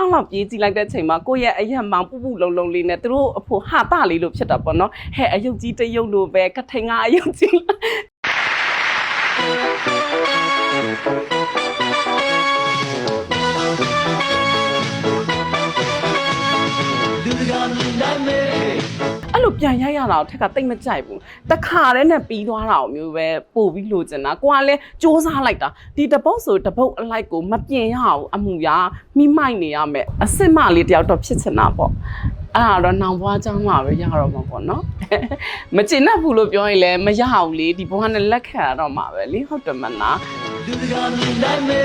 ခေါက်လောက်ပြေးကြည့်လိုက်တဲ့အချိန်မှာကိုယ့်ရဲ့အရက်မောင်ပူပူလုံလုံလေးနဲ့သူတို့အဖို့ဟာတလေးလို့ဖြစ်တာပေါ့နော်ဟဲ့အယုတ်ကြီးတယုတ်လို့ပဲကထိန်ကအယုတ်ကြီးလူတကာမြင်နိုင်မယ်အဲ့ လိုပြန်ရိုက်ရတာကိုထက်ကတိတ်မကြိုက်ဘူးတခါတည်းနဲ့ပြီးသွားတာကိုမျိုးပဲပို့ပြီးလိုချင်တာကိုကလည်းစ조사လိုက်တာဒီတပုတ်ဆိုတပုတ်အလိုက်ကိုမပြင်ရအောင်အမှုရာမိမိုက်နေရမယ်အစ်စ်မလေးတယောက်တော့ဖြစ်ချင်တာပေါ့အဲ့တော့နောင်ဘွားចောင်းမှာပဲရတော့မှာပေါ့နော်မကျင်တတ်ဘူးလို့ပြောရင်လည်းမရအောင်လေဒီဘွားနဲ့လက်ခံရတော့မှာပဲလေဟုတ်တယ်မလားလူတကာမြင်နိုင်မေ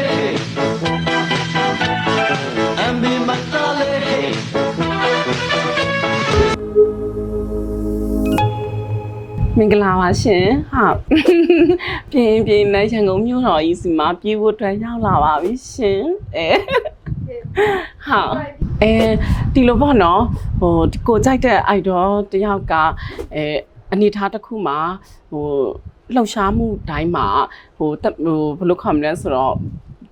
And be my darling မတလေးမင်္ဂလာပါရှင်ဟုတ်ပြင်းပြင်းနဲ့ရန်ကုန်မြို့တော်ကြီးစီမှာပြေးဖို့အတွက်ရောက်လာပါပြီရှင်အဲဟုတ်အဲဒီလိုပေါ့နော်ဟိုဒီကိုကြိုက်တဲ့ idol တယောက်ကအဲအနေထားတစ်ခုမှာဟိုလှုပ်ရှားမှုတိုင်းမှာဟိုတက်ဟိုဘယ်လိုခေါ်မလဲဆိုတော့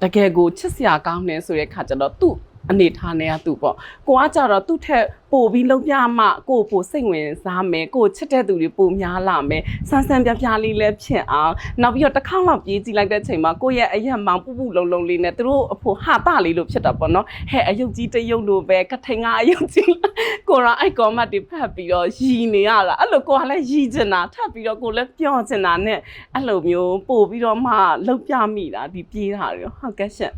တကယ်ကိုချစ်စရာကောင်းတယ်ဆိုတဲ့ခါကျတော့သူ့ အနေထားနဲ့ကသူ့ပေါ့ကိုကကြတော့သူ့ထက်ပို့ပြီးလုံးပြမှကိုကိုပို့စိတ်ဝင်စားမယ်ကိုချစ်တဲ့သူတွေပိုများလာမယ်ဆန်းဆန်းပြပြလေးလည်းဖြစ်အောင်နောက်ပြီးတော့တစ်ခေါက်လောက်ပြေးကြည့်လိုက်တဲ့အချိန်မှာကိုယ့်ရဲ့အရက်မောင်ပူပူလုံလုံလေးနဲ့သူတို့အဖို့ဟာတလေးလို့ဖြစ်တာပေါ့နော်ဟဲ့အယုတ်ကြီးတယုတ်လို့ပဲကထိန်ကအယုတ်ကြီးကိုရောအဲ့ကောမတ်တွေဖတ်ပြီးတော့ရီနေရတာအဲ့လိုကိုကလည်းရီချင်တာထပ်ပြီးတော့ကိုလည်းပြောချင်တာနဲ့အဲ့လိုမျိုးပို့ပြီးတော့မှလောက်ပြမိတာဒီပြေးတာတွေဟုတ်ကဲ့ရှင့်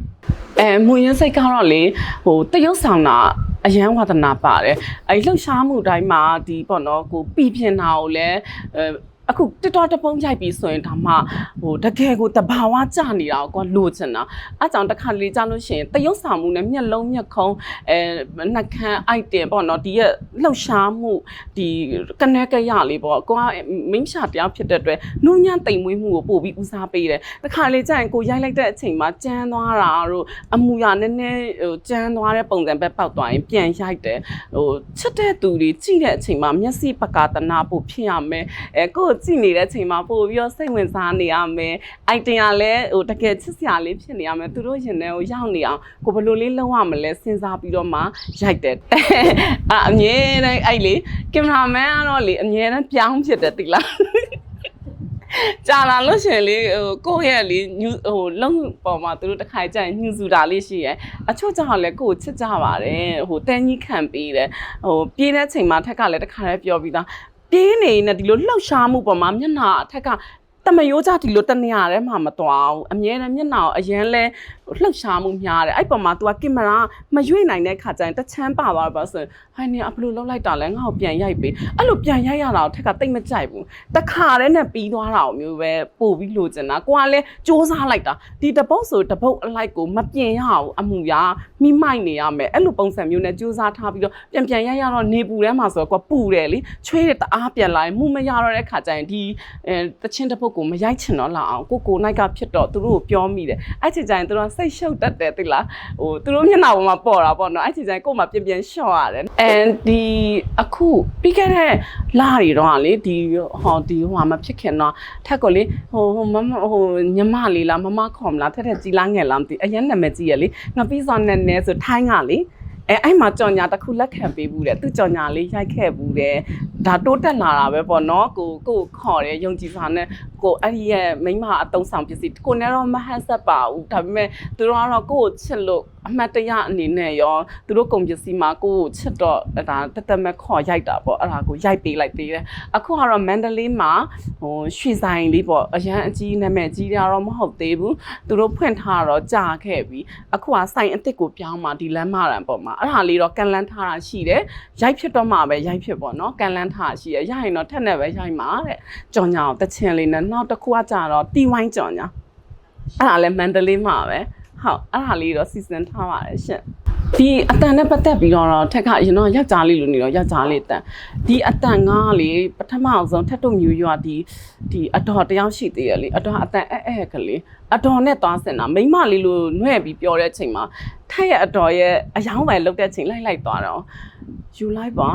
အဲမွေရင်စိတ်ကတော့လေဟိုတရုတ်ဆောင်တာအရန်ဝါသနာပါတယ်အဲလှုပ်ရှားမှုတိုင်းမှာဒီပေါ့နော်ကိုပြီပြင်တာကိုလည်းအဲ အခုတစ်တော်တပုံးရိုက်ပြီးဆိုရင်ဒါမှဟိုတကယ်ကိုတဘာဝကြနေတာကိုကလိုချင်တာအဲကြောင့်တစ်ခါလေကြားလို့ရှိရင်တရုတ်ဆောင်မှုနဲ့မျက်လုံးမျက်ခုံးအဲနှက်ခမ်းအိုက်တင်ပေါ့နော်ဒီရဲ့လှုပ်ရှားမှုဒီကနေကရလေးပေါ့ကိုကမိန်းရှာတယောက်ဖြစ်တဲ့အတွက်နူးညံ့တိမ်မွေးမှုကိုပို့ပြီးဦးစားပေးတယ်တစ်ခါလေကြာရင်ကိုရိုက်လိုက်တဲ့အချိန်မှာကြမ်းသွားတာတို့အမူအရာနည်းနည်းဟိုကြမ်းသွားတဲ့ပုံစံပဲပောက်သွားရင်ပြန်ရိုက်တယ်ဟိုချစ်တဲ့သူတွေကြည့်တဲ့အချိန်မှာမျက်စိပကာတနာပို့ဖြစ်ရမယ်အဲကိုယ်ကြည့်နေတဲ့အချိန်မှာပို့ပြီးတော့စိတ်ဝင်စားနေရမယ်အိုက်တင်ကလည်းဟိုတကယ်ချစ်စရာလေးဖြစ်နေရမယ်သူတို့ရင်ထဲကိုရောက်နေအောင်ကိုဘယ်လိုလေးလုပ်ရမလဲစဉ်းစားပြီးတော့မှရိုက်တယ်အာအမြဲတမ်းအဲ့လေကင်မရာမန်ကတော့လေအမြဲတမ်းပြောင်းဖြစ်တယ်တိလားကြာလာလို့ရှရင်လေဟိုကိုယ့်ရဲ့လေညူဟိုလုံးပေါ်မှာသူတို့တစ်ခါကြရင်ညူစုတာလေးရှိရယ်အချို့ကြောင့်လည်းကိုယ့်ကိုချစ်ကြပါတယ်ဟိုတန်းကြီးခံပေးတယ်ဟိုပြေးတဲ့ချိန်မှာထက်ကလည်းတစ်ခါလည်းပြောပြီးသား ပြေးနေနေဒီလိုလှောက်ရှားမှုပေါ်မှာမျက်နှာအထက်ကတမရိုးကြဒီလိုတနေရာထဲမှာမသွားဘူးအမြဲတမ်းမျက်နှာကိုအရန်လဲလှောက်ရှားမှုများတယ်အဲ့ပေါ်မှာ तू ကကင်မရာမရွေ့နိုင်တဲ့ခါကျရင်တချမ်းပါသွားပါဆိုရင်ဟိုင်းနေအဘလို့လောက်လိုက်တာလဲငါ့ကိုပြန်ရိုက်ပေးအဲ့လိုပြန်ရိုက်ရတာကိုထက်ကတိတ်မကြိုက်ဘူးတခါတည်းနဲ့ပြီးသွားတာကိုမျိုးပဲပို့ပြီးလိုချင်တာကိုကလည်းစူးစမ်းလိုက်တာဒီတပုတ်ဆိုတပုတ်အလိုက်ကိုမပြင်ရအောင်အမှုရာမိမိုက်နေရမယ်အဲ့လိုပုံစံမျိုးနဲ့စူးစမ်းထားပြီးတော့ပြန်ပြန်ရရတော့နေပူထဲမှာဆိုတော့ကိုကပူတယ်လေချွေးတဲ့တအားပြန်လာရင်မှုမရတော့တဲ့ခါကျရင်ဒီအဲတချင်းတပုတ်ကိုမရိုက်ချင်တော့လာအောင်ကိုကိုနိုင်ကဖြစ်တော့သူတို့ကိုပြောမိတယ်အဲ့ချိန်ကျရင်သူတို့ကစိတ်ရှုပ်တတ်တယ်သိလားဟိုသူတို့မျက်နှာပေါ်မှာပေါ်တာပေါ့နော်အဲ့ချိန်ကျရင်ကို့မှာပြန်ပြန်ရှော့ရတယ် and ဒီအခုပြီးခဲ့တဲ့လတွေတော့ကလေဒီဟောဒီဟိုမှာမဖြစ်ခင်တော့ထက်ကလေဟိုဟိုမမဟိုညမလေးလားမမခေါ်မလားထက်ထက်ကြီးလားငယ်လားမသိအရင်နာမည်ကြီးရလေငါပြီးစောနဲ့နဲဆိုထိုင်းကလေအဲအဲ့မှာကြော်ညာတစ်ခုလက်ခံပေးဘူးတဲ့သူကြော်ညာလေးရိုက်ခဲ့ဘူးတဲ့ဒါတိုးတက်လာတာပဲပေါ့နော်ကိုကိုခေါ်တယ်ယုံကြည်စွာနဲ့ ကိုအဲ့ဒီရဲ့မိန်းမအတုံးဆောင်ပစ္စည်းကိုနဲ့တော့မဟတ်ဆက်ပါဘူးဒါပေမဲ့သူတို့ကတော့ကိုကိုချစ်လို့အမှတ်တရအနေနဲ့ရောသူတို့ကုန်ပစ္စည်းမှာကိုကိုချစ်တော့ဒါတက်တက်မဲ့ခေါ်ရိုက်တာပေါ့အဲ့ဒါကိုရိုက်ပေးလိုက်သေးတယ်အခုကတော့မန္တလေးမှာဟိုရွှေဆိုင်လေးပေါ့အရန်အကြီးနာမည်ကြီးတာတော့မဟုတ်သေးဘူးသူတို့ဖွင့်ထားတော့ကြာခဲ့ပြီအခုကဆိုင်အစ်စ်ကိုပြောင်းมาဒီလမ်းမရန်ပေါ့မှာအဲ့ဒါလေးတော့ကန်လန်းထားတာရှိတယ်ရိုက်ဖြစ်တော့မှပဲရိုက်ဖြစ်ပေါ့နော်ကန်လန်းထားတာရှိရရရင်တော့ထက်နဲ့ပဲရိုက်မှာတဲ့ကြော်ညာကိုတချင်လေးနဲ့နောက်တစ်ခုကကြာတော့တီဝိုင်းကြော်ညာအဲ့ဒါလည်းမန္တလေးမှာပဲဟုတ်အဲ့ဒါလေးတော့စီစဉ်ထားပါတယ်ရှင် ဒီအတန်နဲ့ပတ်သက်ပြီးတော့ထက်ကရင်တော့ယောက်ျားလေးလိုနေတော့ယောက်ျားလေးတန်ဒီအတန်ကလေပထမအောင်ဆုံးထက်တို့မျိုးရွာဒီဒီအတော်တယောက်ရှိသေးရလေအတော်အတန်အဲအဲကလေးအတော်နဲ့သွားစင်တာမိမလေးလိုနှွဲ့ပြီးပြောတဲ့အချိန်မှာထက်ရဲ့အတော်ရဲ့အယောင်းပဲလုတ်တဲ့အချိန်လိုက်လိုက်သွားတော့ယူလိုက်ပါ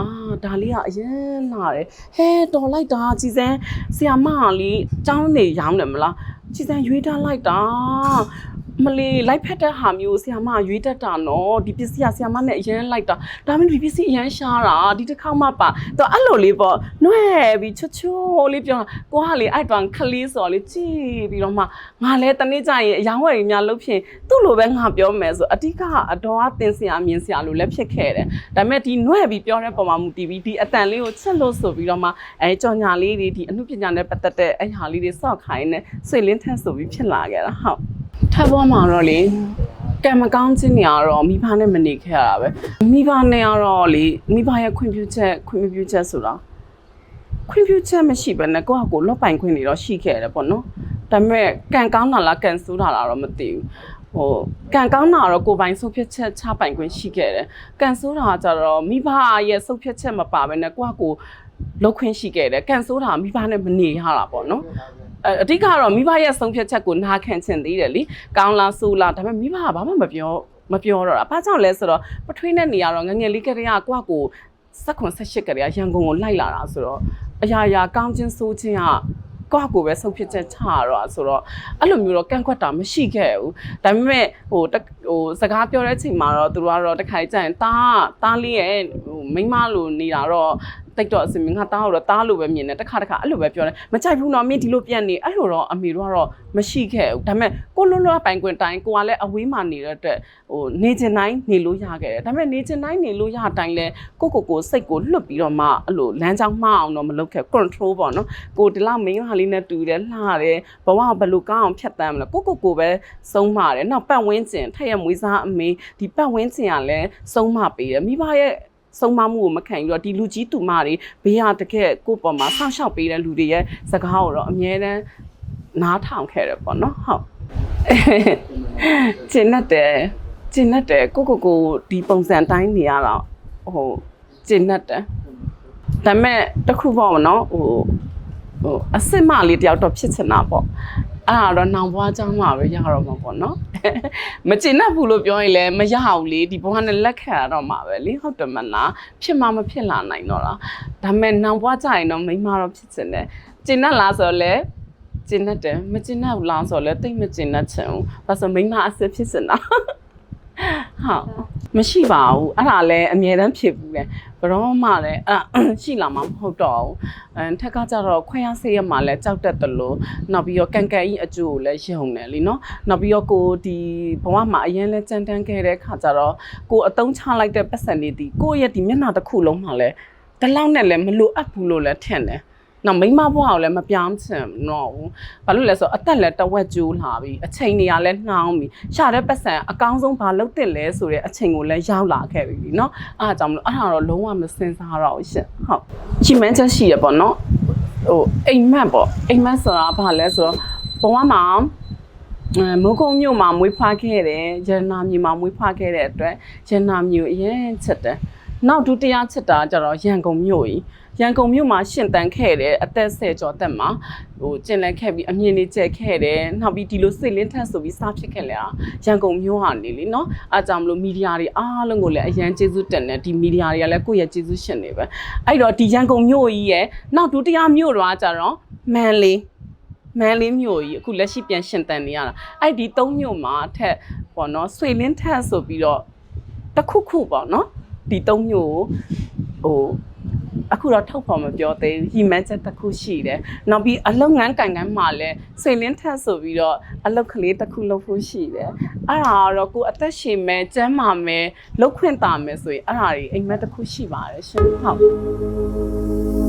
ဒါလေးကအရင်လာတယ်ဟဲတော်လိုက်တာကြည်စမ်းဆီယာမလေးចောင်းနေရောင်းတယ်မလားကြည်စမ်းရွေးထားလိုက်တာ မလေးလိုက်ဖက်တဲ့ဟာမျိုးဆီယမရွေးတတ်တာနော်ဒီပစ္စည်းကဆီယမနဲ့အရင်လိုက်တာဒါမှမဟုတ်ဒီပစ္စည်းအရင်ရှားတာဒီတစ်ခေါက်မှပါတော့အဲ့လိုလေးပေါ့နှွဲပြီးချွတ်ချွတ်လေးပြောကိုကလေအဲ့တောင်ခလေးစော်လေးကြည့်ပြီးတော့မှငါလဲတနေ့ကျရင်အယောင်ဝယ်ရများလှုပ်ဖြစ်သူ့လိုပဲငါပြောမယ်ဆိုအတိကအတော်အတင်စရာမြင်စရာလို့လည်းဖြစ်ခဲ့တယ်ဒါပေမဲ့ဒီနှွဲပြီးပြောတဲ့ပုံမှာမူတည်ပြီးဒီအတန်လေးကိုချက်လို့ဆိုပြီးတော့မှအဲကြော်ညာလေးတွေဒီအမှုပညာနဲ့ပတ်သက်တဲ့အဲ့ဟာလေးတွေစော့ခိုင်းနေဆွေလင်းထက်ဆိုပြီးဖြစ်လာခဲ့တာဟုတ် ထပ်ပေါ်မှာတော့လေကံမကောင်းခြင်းနေရတော့မိဘနဲ့မနေခဲ့ရတာပဲမိဘနဲ့ကတော့လေမိဘရဲ့ခွင့်ပြုချက်ခွင့်မပြုချက်ဆိုတာခွင့်ပြုချက်မရှိဘဲနဲ့ကိုယ့်ဟာကိုယ်လော့ပိုင်ခွင့်တွေတော့ရှိခဲ့တယ်ပေါ့နော်ဒါပေမဲ့ကံကောင်းတာလားကံဆိုးတာလားတော့မသိဘူးဟိုကံကောင်းတာတော့ကိုယ်ပိုင်ဆုတ်ဖြတ်ချက်ချပိုင်ခွင့်ရှိခဲ့တယ်ကံဆိုးတာကကြတော့မိဘရဲ့ဆုတ်ဖြတ်ချက်မပါဘဲနဲ့ကိုယ့်ဟာကိုယ်လောက်ခွင့်ရှိခဲ့တယ်ကံဆိုးတာကမိဘနဲ့မနေရတာပေါ့နော် အအဓိကတော့မိဘရဲ့ဆုံးဖြတ်ချက်ကိုနားခံချင်သေးတယ်လीကောင်းလားဆိုးလားဒါပေမဲ့မိဘကဘာမှမပြောမပြောတော့တာဘာကြောင့်လဲဆိုတော့ပထွေးနဲ့နေရတော့ငယ်ငယ်လေးကတည်းကကိုယ့်ကိုစက်ခွန်ဆက်ရှစ်ကတည်းကရန်ကုန်ကိုလိုက်လာတာဆိုတော့အရာရာကောင်းချင်းဆိုးချင်းကကိုယ့်ကိုပဲဆုံးဖြတ်ချက်ချရတော့ဆိုတော့အဲ့လိုမျိုးတော့ကန့်ကွက်တာမရှိခဲ့ဘူးဒါပေမဲ့ဟိုတဟိုစကားပြောတဲ့အချိန်မှာတော့သူတို့ကတော့တခါကျရင်တားတားလေးရဲ့ဟိုမိန်းမလိုနေတာတော့ တိတ်တော့အစင်ငါတားတော့တားလို့ပဲမြင်တယ်တခါတခါအဲ့လိုပဲပြောတယ်မကြိုက်ဘူးနော်မင်းဒီလိုပြန်နေအဲ့လိုတော့အမေတို့ကတော့မရှိခဲ့ဘူးဒါပေမဲ့ကိုလွတ်လွတ်ပိုင်ခွင့်တိုင်းကိုကလည်းအဝေးမှာနေတဲ့အတွက်ဟိုနေချင်တိုင်းနေလို့ရခဲ့တယ်ဒါပေမဲ့နေချင်တိုင်းနေလို့ရတိုင်းလဲကိုကိုကိုစိတ်ကိုလွတ်ပြီးတော့မှအဲ့လိုလမ်းကြောင်းမှားအောင်တော့မလုပ်ခဲ့ control ပေါ့နော်ကိုဒီလောက်မင်းဟာလေးနဲ့တူတယ်လှတယ်ဘဝဘယ်လိုကောင်းအောင်ဖြတ်တန်းမလဲကိုကိုကိုပဲဆုံးမတယ်နောက်ပတ်ဝန်းကျင်ထက်ရမွေးစားအမေဒီပတ်ဝန်းကျင်ကလည်းဆုံးမပေးတယ်မိဘရဲ့ ဆုံးမမှုကိုမခံယူတော့ဒီလူကြီးတူမတွေဘေးရတကက်ကိုယ့်ပေါ်မှာဆောင်းရှောက်ပေးတဲ့လူတွေရဲ့စကားကိုတော့အမြဲတမ်းနားထောင်ခဲ့တယ်ပေါ့နော်ဟုတ်ကျင်တတ်တယ်ကျင်တတ်တယ်ကိုကိုကိုဒီပုံစံတိုင်းနေရတော့ဟိုကျင်တတ်တယ်ဒါပေမဲ့တစ်ခုပေါ့နော်ဟို ဟိုအစစ်မလေးတယောက်တော့ဖြစ်ချင်တာပေါ့အဲ့ဒါတော့နှောင်ပွားကြောင်းမှာပဲရတော့မှာပေါ့နော်မကျင်တတ်ဘူးလို့ပြောရင်လည်းမရအောင်လေဒီဘဝနဲ့လက်ခံရတော့မှာပဲလေဟုတ်တယ်မလားဖြစ်မှာမဖြစ်လာနိုင်တော့လားဒါမဲ့နှောင်ပွားကြရင်တော့မိမတော့ဖြစ်ချင်တယ်ကျင်တတ်လားဆိုတော့လေကျင်တတ်တယ်မကျင်တတ်ဘူးလားဆိုတော့လေတိတ်မကျင်တတ်ချင်ဘူးဘာလို့မိမအစစ်ဖြစ်စင်တာ ဟုတ်မရှိပါဘူးအဲ့ဒါလည်းအမြဲတမ်းဖြစ်ဘူးလေဘရောမှလည်းအဲ့ရှိလာမှာမဟုတ်တော့ဘူးအဲထက်ကကြတော့ခွဲရဆေးရမှာလည်းကြောက်တတ်တယ်လို့နောက်ပြီးတော့ကန်ကန်ကြီးအကျိုးကိုလည်းယုံတယ်လीနော်နောက်ပြီးတော့ကိုဒီဘဝမှာအရင်လဲကြမ်းတမ်းခဲ့တဲ့ခါကြတော့ကိုအတုံးချလိုက်တဲ့ပတ်စံလေးဒီကိုရဲ့ဒီမျက်နှာတစ်ခုလုံးမှာလည်းဒီလောက်နဲ့လည်းမလိုအပ်ဘူးလို့လည်းထင်တယ် နောက်မိန်းမဘွားကိုလည်းမပြောင်းချင်တော့ဘူး။ဘာလို့လဲဆိုတော့အသက်လည်းတဝက်ကျိုးလာပြီ။အချိန်တွေကလည်းနှောင်းပြီ။ရှာတဲ့ပတ်စံအကောင်းဆုံးဘာလုပ်တဲ့လဲဆိုတဲ့အချိန်ကိုလည်းရောက်လာခဲ့ပြီเนาะ။အားကြောင့်မလို့အဲ့ဒါတော့လုံးဝမစင်စားတော့ဘူးရှင်။ဟုတ်။ချီမန်းချက်ရှိရပေါ့နော်။ဟိုအိမ်မက်ပေါ့။အိမ်မက်ဆိုတာဘာလဲဆိုတော့ဘဝမှာအဲမိုးကုံမြို့မှာမွေးဖွားခဲ့တယ်ရတနာမြို့မှာမွေးဖွားခဲ့တဲ့အတွက်ရတနာမြို့အရင်ချက်တယ် နောက်ဒုတိယချက်တာကျတော့ရန်ကုန်မြို့ကြီးရန်ကုန်မြို့မှာရှင်တန်ခဲ့တယ်အသက်10ကျော်သက်မှာဟိုကျင်လည်ခဲ့ပြီးအမြင်လေးကျက်ခဲ့တယ်နောက်ပြီးဒီလိုစိတ်လင်းထက်ဆိုပြီးစားဖြစ်ခဲ့လေတာရန်ကုန်မြို့ဟာနေလေနော်အားကြောင့်မလို့မီဒီယာတွေအားလုံးကိုလည်းအရန်ကျေးဇူးတင်တယ်ဒီမီဒီယာတွေကလည်းကိုယ့်ရဲ့ကျေးဇူးရှင်တွေပဲအဲ့တော့ဒီရန်ကုန်မြို့ကြီးရဲ့နောက်ဒုတိယမြို့တော့ကျတော့မန်လေးမန်လေးမြို့ကြီးအခုလက်ရှိပြန်ရှင်တန်နေရတာအဲ့ဒီသုံးမြို့မှာအထက်ပေါ့နော်ဆွေလင်းထက်ဆိုပြီးတော့တစ်ခုခုပေါ့နော် ဒီသုံးမြို့ကိုဟိုအခုတော့ထုတ်ဖော်မပြောသေးဘူးရီမန်းချက်တစ်ခုရှိတယ်နောက်ပြီးအလုပ်ငန်းကန်ကန်းမှာလည်းဆွေလင်းထက်ဆိုပြီးတော့အလုပ်ကလေးတစ်ခုလုပ်ဖို့ရှိတယ်အဲ့ဒါကတော့ကိုယ်အသက်ရှင်မယ်ကျန်းမာမယ်လုပ်ခွင့်တာမယ်ဆိုရင်အဲ့ဒါတွေအိမ်မက်တစ်ခုရှိပါတယ်ရှင်ဟုတ်